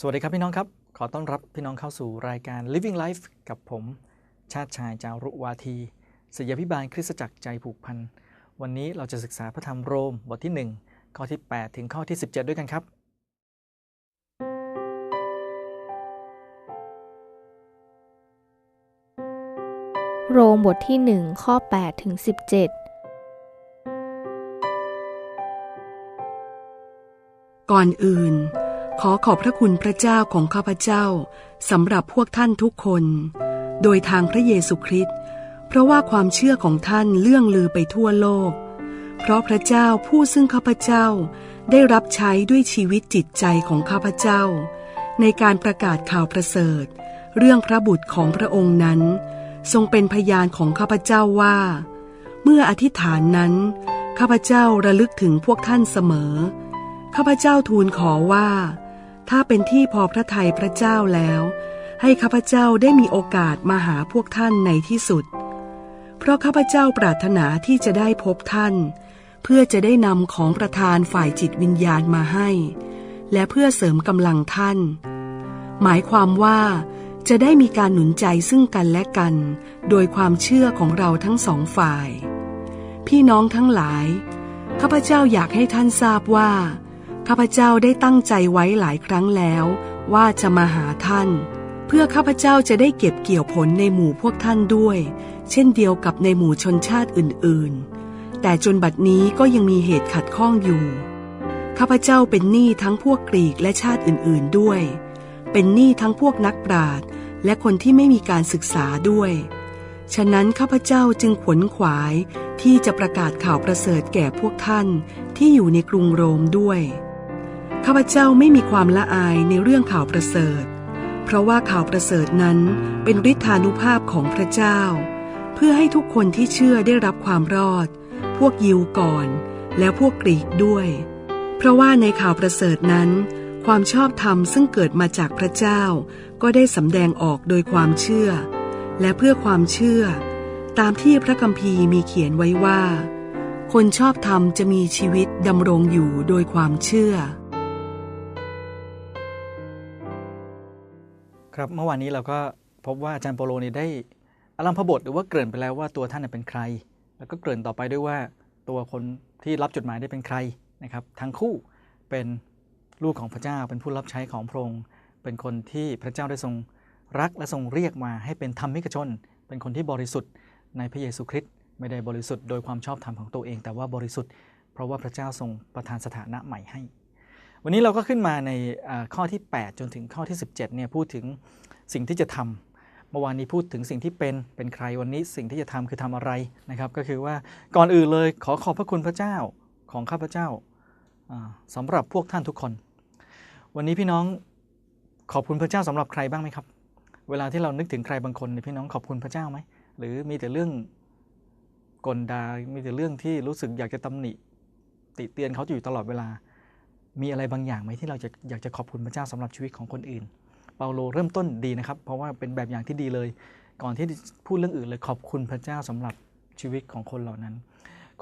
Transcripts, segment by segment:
สวัสดีครับพี่น้องครับ ขอต้อนรับพี่น้องเข้าสู่รายการ Living Life กับผม ชาติชายจารุวาทีศิยาพิบาลคริสตจักรใจผูกพัน วันนี้เราจะศึกษาพระธรรมโรมบทที่ 1 ข้อที่ 8 ถึงข้อที่ 17 ด้วยกันครับ โรมบทที่ 1 ข้อ 8 ถึง 17ก่อนอื่น ขอขอบพระคุณพระเจ้าของข้าพเจ้าสำหรับพวกท่านทุกคน โดยทางพระเยซูคริสต์เพราะว่าความเชื่อของท่านเลื่องลือไปทั่วโลก เพราะพระเจ้าผู้ซึ่งข้าพเจ้าได้รับใช้ด้วยชีวิตจิตใจของข้าพเจ้า ในการประกาศข่าวประเสริฐ เรื่องพระบุตรของพระองค์นั้น ทรงเป็นพยานของข้าพเจ้าว่า เมื่ออธิษฐานนั้น ข้าพเจ้าระลึกถึงพวกท่านเสมอ ข้าพเจ้าทูลขอว่า ถ้าเป็นที่พอพระทัยพระเจ้าแล้ว ให้ข้าพเจ้าได้มีโอกาสมาหาพวกท่านในที่สุด เพราะข้าพเจ้าปรารถนาที่จะได้พบท่าน เพื่อจะได้นำของประธานฝ่ายจิตวิญญาณมาให้ และเพื่อเสริมกำลังท่าน หมายความว่าจะได้มีการหนุนใจซึ่งกันและกัน โดยความเชื่อของเราทั้งสองฝ่าย พี่น้องทั้งหลาย ข้าพเจ้าอยากให้ท่านทราบว่า ข้าพเจ้าได้ตั้งใจไว้หลายครั้งแล้ว ว่าจะมาหาท่าน เพื่อข้าพเจ้าจะได้เก็บเกี่ยวผลในหมู่พวกท่านด้วย เช่นเดียวกับในหมู่ชนชาติอื่นๆ แต่จนบัดนี้ก็ยังมีเหตุขัดข้องอยู่ ข้าพเจ้าเป็นหนี้ทั้งพวกกรีกและชาติอื่นๆด้วย เป็นหนี้ทั้งพวกนักปราชญ์และคนที่ไม่มีการศึกษาด้วย ฉะนั้นข้าพเจ้าจึงขวนขวายที่จะประกาศข่าวประเสริฐแก่พวกท่านที่อยู่ในกรุงโรมด้วย ข้าพเจ้าไม่มีความละอายในเรื่องข่าวประเสริฐ เพราะว่าข่าวประเสริฐนั้นเป็นฤทธานุภาพของพระเจ้า เพื่อให้ทุกคนที่เชื่อได้รับความรอด พวกยิวก่อน แล้วพวกกรีกด้วย เพราะว่าในข่าวประเสริฐนั้น ความชอบธรรมซึ่งเกิดมาจากพระเจ้า ก็ได้สำแดงออกโดยความเชื่อ และเพื่อความเชื่อ ตามที่พระคัมภีร์มีเขียนไว้ว่า คนชอบธรรมจะมีชีวิตดำรงอยู่โดยความเชื่อ ครับเมื่อวานนี้เราก็พบว่าอาจารย์โปโลนี่ได้อารัมพบทหรือว่าเกริ่นไปแล้วว่าตัวท่านเป็นใคร แล้วก็เกริ่นต่อไปด้วยว่าตัวคนที่รับจดหมายได้เป็นใครนะครับทั้งคู่เป็นลูกของพระเจ้าเป็นผู้รับใช้ของพระองค์เป็นคนที่พระเจ้าได้ทรงรักและทรงเรียกมาให้เป็นธรรมิกชน เป็นคนที่บริสุทธิ์ในพระเยซูคริสต์ไม่ได้บริสุทธิ์โดยความชอบธรรมของตัวเอง แต่ว่าบริสุทธิ์เพราะว่าพระเจ้าทรงประทานสถานะใหม่ให้ วันนี้เราก็ขึ้นมาในข้อที่ 8 จนถึงข้อที่ 17เนี่ยพูดถึงสิ่งที่จะทำเมื่อวานนี้พูดถึงสิ่งที่เป็นเป็นใครวันนี้สิ่งที่จะทำคือทำอะไรนะครับก็คือว่าก่อนอื่นเลยขอขอบพระคุณพระเจ้าของข้าพเจ้าอ่าสำหรับพวกท่านทุกคน วันนี้พี่น้องขอบคุณพระเจ้าสำหรับใครบ้างไหมครับ เวลาที่เรานึกถึงใครบางคนพี่น้องขอบคุณพระเจ้าไหมหรือมีแต่เรื่องกลดามีแต่เรื่องที่รู้สึกอยากจะตำหนิติเตียนเขาอยู่ตลอดเวลา มีอะไรบางอย่างไหมที่เราจะอยากจะขอบคุณพระเจ้าสำหรับชีวิตของคนอื่น เปาโลเริ่มต้นดีนะครับ เพราะว่าเป็นแบบอย่างที่ดีเลย ก่อนที่พูดเรื่องอื่นเลยขอบคุณพระเจ้าสำหรับชีวิตของคนเหล่านั้น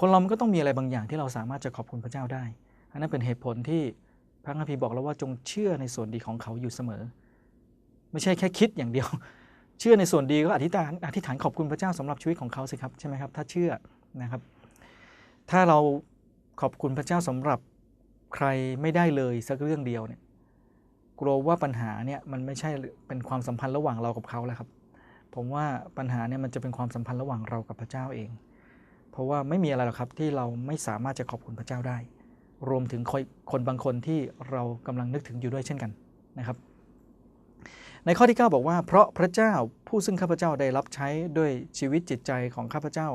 คนเรามันก็ต้องมีอะไรบางอย่างที่เราสามารถจะขอบคุณพระเจ้าได้ อันนั้นเป็นเหตุผลที่พระคัมภีร์บอกแล้วว่าจงเชื่อในส่วนดีของเขาอยู่เสมอ ไม่ใช่แค่คิดอย่างเดียว เชื่อในส่วนดีก็อธิษฐานอธิษฐานขอบคุณพระเจ้าสำหรับชีวิตของเขาสิครับใช่ไหมครับถ้าเชื่อนะครับ ถ้าเราขอบคุณพระเจ้าสำหรับ ใครไม่ได้เลยสักเรื่องเดียวเนี่ยกลัวว่าปัญหาเนี่ยมันไม่ใช่เป็นความสัมพันธ์ระหว่างเรากับเขาแล้วครับ ผมว่าปัญหาเนี่ยมันจะเป็นความสัมพันธ์ระหว่างเรากับพระเจ้าเอง เพราะว่าไม่มีอะไรหรอกครับที่เราไม่สามารถจะขอบคุณพระเจ้าได้ รวมถึงคนคนบางคนที่เรากำลังนึกถึงอยู่ด้วยเช่นกันนะครับ ในข้อที่ 9 บอกว่า เพราะพระเจ้าผู้ซึ่งข้าพเจ้าได้รับใช้ด้วยชีวิตจิตใจของข้าพเจ้า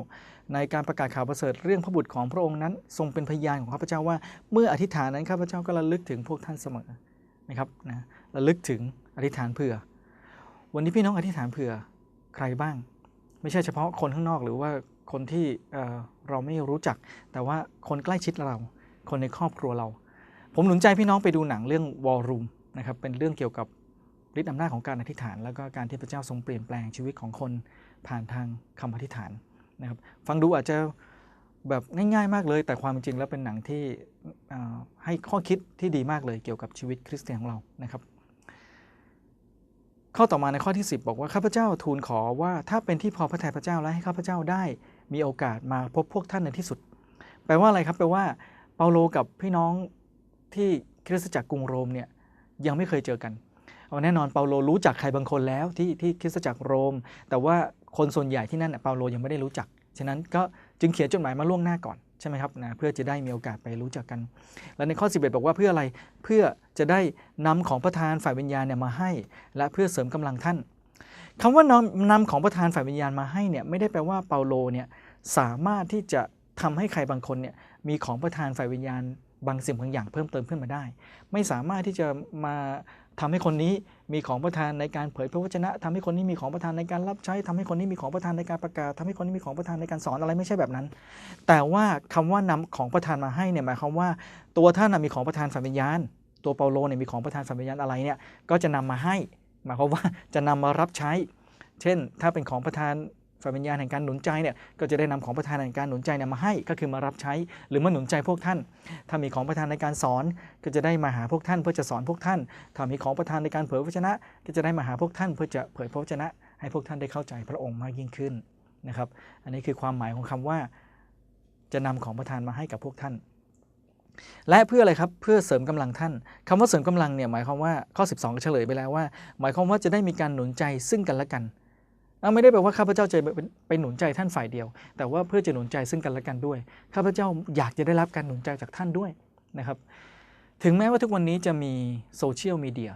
ในการประกาศข่าวประเสริฐเรื่องพระบุตรของพระองค์นั้น ทรงเป็นพยานของข้าพเจ้าว่า เมื่ออธิษฐานนั้นข้าพเจ้าก็ระลึกถึงพวกท่านเสมอนะครับนะระลึกถึงอธิษฐานเผื่อ วันนี้พี่น้องอธิษฐานเผื่อใครบ้าง ไม่ใช่เฉพาะคนข้างนอกหรือว่าคนที่เเราไม่รู้จัก แต่ว่าคนใกล้ชิดเรา คนในครอบครัวเรา ผมหนุนใจพี่น้องไปดูหนังเรื่องวอลลุ่มนะครับเป็นเรื่องเกี่ยวกับ ฤทธิ์อำนาจของการอธิษฐาน แล้วก็การที่พระเจ้าทรงเปลี่ยนแปลงชีวิตของคนผ่านทางคำอธิษฐานนะครับ ฟังดูอาจจะแบบง่ายๆมากเลย แต่ความจริงแล้วเป็นหนังที่ให้ข้อคิดที่ดีมากเลยเกี่ยวกับชีวิตคริสเตียนของเรานะครับ ข้อต่อมาในข้อที่ 10 บอกว่าข้าพเจ้าทูลขอว่าถ้าเป็นที่พอพระทัยพระเจ้าและให้ข้าพเจ้าได้มีโอกาสมาพบพวกท่านในที่สุด แปลว่าอะไรครับแปลว่าเปาโลกับพี่น้องที่คริสตจักรกรุงโรมเนี่ยยังไม่เคยเจอกัน เอาแน่นอนเปาโลรู้จักใครบางคนแล้วที่ที่คริสตจักรโรม แต่ว่าคนส่วนใหญ่ที่นั่นน่ะเปาโลยังไม่ได้รู้จัก ฉะนั้นก็จึงเขียนจดหมายมาล่วงหน้าก่อนใช่ไหมครับนะเพื่อจะได้มีโอกาสไปรู้จักกัน และในข้อ 11 บอกว่าเพื่ออะไรเพื่อจะได้นำของประธานฝ่ายวิญญาณเนี่ยมาให้ และเพื่อเสริมกำลังท่านคำว่านำนำของประธานฝ่ายวิญญาณมาให้เนี่ยไม่ได้แปลว่าเปาโลเนี่ยสามารถที่จะทำให้ใครบางคนเนี่ยมีของประธานฝ่ายวิญญาณบางสิ่งบางอย่างเพิ่มเติมขึ้นมาได้ ไม่สามารถที่จะมา ทำให้คนนี้มีของประทานในการเผยพระวจนะทำให้คนนี้มีของประทานในการรับใช้ทำให้คนนี้มีของประทานในการประกาศทำให้คนนี้มีของประทานในการสอนอะไรไม่ใช่แบบนั้น แต่ว่าคำว่านำของประทานมาให้เนี่ยหมายความว่า ตัวท่านมีของประทานฝ่ายวิญญาณ ตัวเปาโลเนี่ยมีของประทานฝ่ายวิญญาณอะไรเนี่ยก็จะนำมาให้ หมายความว่าจะนำมารับใช้ เช่น ถ้าเป็นของประทาน ฝ่ายวิญญาณแห่งการหนุนใจเนี่ยก็จะได้นำของประทานแห่งการหนุนใจเนี่ยมาให้ก็คือมารับใช้ หรือมาหนุนใจพวกท่าน ถ้ามีของประทานในการสอนก็จะได้มาหาพวกท่าน เพื่อจะสอนพวกท่าน ถ้ามีของประทานในการเผยพระวจนะ ก็จะได้มาหาพวกท่าน เพื่อจะเผยพระวจนะ ให้พวกท่านได้เข้าใจพระองค์มากยิ่งขึ้นนะครับ อันนี้คือความหมายของคำว่า จะนำของประทานมาให้กับพวกท่าน และเพื่ออะไรครับเพื่อเสริมกำลังท่านคำว่าเสริมกำลังเนี่ยหมายความว่าข้อ 12ก็เฉลยไปแล้วว่า หมายความว่าจะได้มีการหนุนใจซึ่งกันและกัน ไม่ได้แปลว่าข้าพเจ้าจะไปไปหนุนใจท่านฝ่ายเดียว แต่ว่าเพื่อจะหนุนใจซึ่งกันและกันด้วย ข้าพเจ้าอยากจะได้รับการหนุนใจจากท่านด้วยนะครับ ถึงแม้ว่าทุกวันนี้จะมีโซเชียลมีเดีย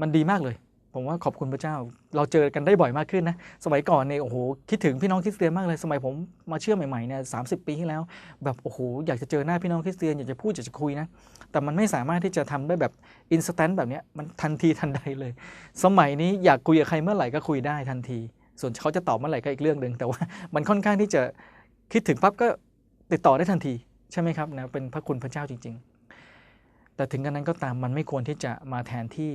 มันดีมากเลย ผมว่าขอบคุณพระเจ้า เราเจอกันได้บ่อยมากขึ้นนะ สมัยก่อนเนี่ยโอ้โหคิดถึงพี่น้องคริสเตียนมากเลย สมัยผมมาเชื่อใหม่ๆเนี่ยสาปีที่แล้ว แบบโอ้โหอยากจะเจอหน้าพี่น้องคริสเตียนอยากจะพูดอยากจะคุยนะ แต่มันไม่สามารถที่จะทำได้แบบอินสแตนต์แบบเนี้ยมันทันทีทันใดเลย สมัยนี้อยากคุยกับใครเมื่อไหร่ก็คุยได้ทันที ส่วนเขาจะตอบเมื่อไหร่ก็อีกเรื่องหนึ่งแต่ว่ามันค่อนข้างที่จะคิดถึงปั๊บก็ติดต่อได้ทันทีใช่ไหมครับนะเป็นพระคุณพระเจ้าจริง ๆ แต่ถึงกันนั้นก็ตามมันไม่ควรที่จะมาแทนที่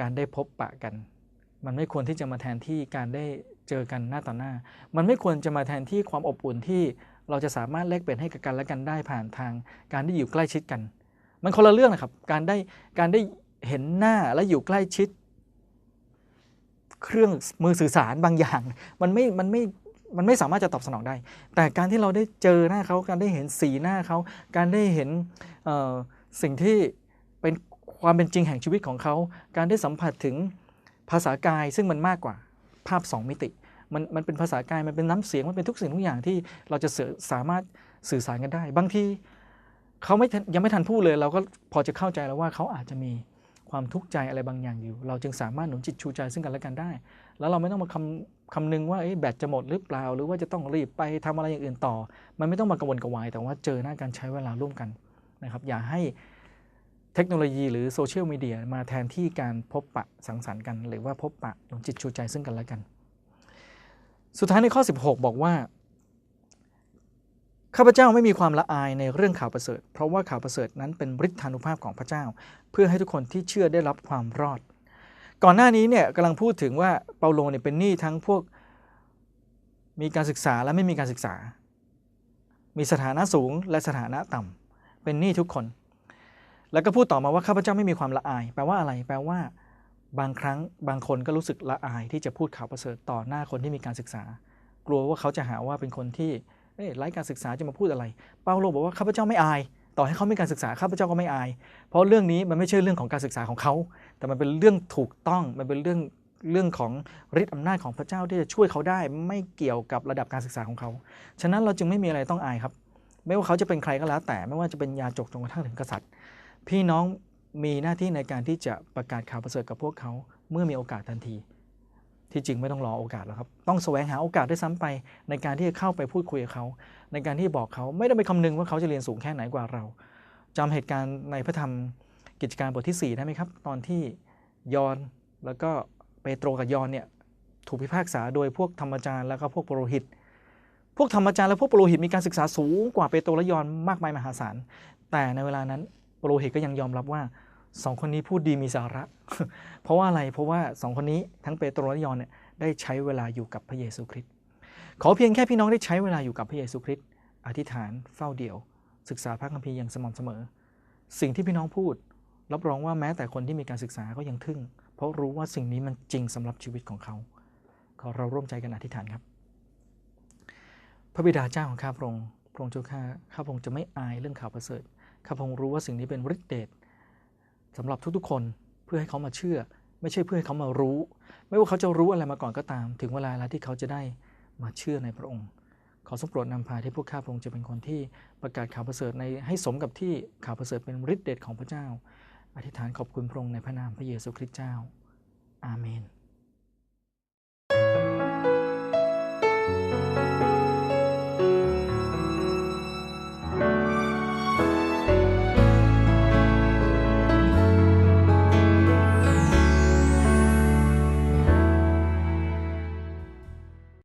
การได้พบปะกัน มันไม่ควรที่จะมาแทนที่การได้เจอกันหน้าต่อหน้า มันไม่ควรจะมาแทนที่ความอบอุ่นที่เราจะสามารถแลกเปลี่ยนให้กับกันและกันได้ผ่านทาง การที่อยู่ใกล้ชิดกัน มันคนละเรื่องนะครับ การได้การได้เห็นหน้าและอยู่ใกล้ชิด เครื่องมือสื่อสารบางอย่าง มันไม่มันไม่มันไม่สามารถจะตอบสนองได้ แต่การที่เราได้เจอหน้าเขาการได้เห็นสีหน้าเขาการได้เห็นสิ่งที่เป็นความเป็นจริงแห่งชีวิตของเขา การได้สัมผัสถึงภาษากายซึ่งมันมากกว่าภาพสองมิติ มันมันเป็นภาษากายมันเป็นน้ำเสียงมันเป็นทุกสิ่งทุกอย่างที่เราจะสามารถสื่อสารกันได้ บางทีเขาไม่ยังไม่ทันพูดเลย เราก็พอจะเข้าใจแล้วว่าเขาอาจจะมี ความทุกข์ใจอะไรบางอย่างอยู่ เราจึงสามารถหนุนจิตชูใจซึ่งกันและกันได้ แล้วเราไม่ต้องมาคำคำนึงว่าแบตจะหมดหรือเปล่า หรือว่าจะต้องรีบไปทำอะไรอย่างอื่นต่อ มันไม่ต้องมากระวนกระวาย แต่ว่าเจอหน้าการใช้เวลาร่วมกันนะครับ อย่าให้เทคโนโลยีหรือโซเชียลมีเดียมาแทนที่การพบปะสังสรรค์กัน หรือว่าพบปะหนุนจิตชูใจซึ่งกันและกัน สุดท้ายในข้อ 16 บอกว่า ข้าพเจ้าไม่มีความละอายในเรื่องข่าวประเสริฐ เพราะว่าข่าวประเสริฐนั้นเป็นฤทธานุภาพของพระเจ้า เพื่อให้ทุกคนที่เชื่อได้รับความรอด ก่อนหน้านี้เนี่ยกำลังพูดถึงว่าเปาโลเนี่ยเป็นหนี้ทั้งพวกมีการศึกษาและไม่มีการศึกษา มีสถานะสูงและสถานะต่ำเป็นหนี้ทุกคน แล้วก็พูดต่อมาว่าข้าพเจ้าไม่มีความละอาย แปลว่าอะไร แปลว่า บางครั้งบางคนก็รู้สึกละอายที่จะพูดข่าวประเสริฐต่อหน้าคนที่มีการศึกษา กลัวว่าเขาจะหาว่าเป็นคนที่ เอ้ไร้การศึกษาจะมาพูดอะไร เปาโลบอกว่าข้าพเจ้าไม่อาย ต่อให้เขาไมีการศึกษาข้าพเจ้าก็ไม่อาย เพราะเรื่องนี้มันไม่ใช่เรื่องของการศึกษาของเขา แต่มันเป็นเรื่องถูกต้อง มันเป็นเรื่องเรื่องของฤทธิ์อำนาจของพระเจ้าที่จะช่วยเขาได้ ไม่เกี่ยวกับระดับการศึกษาของเขา ฉะนั้นเราจึงไม่มีอะไรต้องอายครับ ไม่ว่าเขาจะเป็นใครก็แล้ว แต่ไม่ว่าจะเป็นยาจกจนกระทั่งถึงกษัตริย์ พี่น้องมีหน้าที่ในการที่จะประกาศข่าวประเสริฐกับพวกเขาเมื่อมีโอกาสทันที ที่จริงไม่ต้องรอโอกาสแล้วครับ ต้องแสวงหาโอกาสด้วยซ้ำไป ในการที่จะเข้าไปพูดคุยกับเขา ในการที่บอกเขาไม่ได้ไปคำนึงว่าเขาจะเรียนสูงแค่ไหนกว่าเราจำเหตุการณ์ในพระธรรมกิจการบทที่ 4 ได้ไหมครับ ตอนที่ยอนแล้วก็เปโตรกับยอนเนี่ยถูกพิพากษาโดยพวกธรรมจารย์แล้วก็พวกปโรหิต พวกธรรมจารย์และพวกปโรหิตมีการศึกษาสูงกว่าเปโตรและยอนมากมายมหาศาลแต่ในเวลานั้นปโรหิตก็ยังยอมรับว่า สองคนนี้พูดดีมีสาระ เพราะว่าอะไรเพราะว่าสองคนนี้ทั้งเปโตรและยอนเนี่ยได้ใช้เวลาอยู่กับพระเยซูคริสต์ขอเพียงแค่พี่น้องได้ใช้เวลาอยู่กับพระเยซูคริสต์อธิษฐานเฝ้าเดี่ยว ศึกษาพระคัมภีร์อย่างสม่ำเสมอ สิ่งที่พี่น้องพูด รับรองว่าแม้แต่คนที่มีการศึกษาก็ยังทึ่ง เพราะรู้ว่าสิ่งนี้มันจริงสำหรับชีวิตของเขา ขอเราร่วมใจกันอธิษฐานครับ พระบิดาเจ้าของข้าพระองค์พระองค์เจ้าข้าข้าพระองค์จะไม่อายเรื่องข่าวประเสริฐข้าพระองค์รู้ว่าสิ่งนี้เป็นฤทธิเดช สำหรับทุกๆคนเพื่อให้เขามาเชื่อ ไม่ใช่เพื่อให้เขามารู้ ไม่ว่าเขาจะรู้อะไรมาก่อนก็ตาม ถึงเวลาแล้วที่เขาจะได้มาเชื่อในพระองค์ ขอทรงโปรดนำพาที่พวกข้าพระองค์จะเป็นคนที่ประกาศข่าวประเสริฐในให้สมกับที่ข่าวประเสริฐเป็นฤทธิเดชของพระเจ้า อธิษฐานขอบคุณพระองค์ในพระนามพระเยซูคริสต์เจ้า อาเมน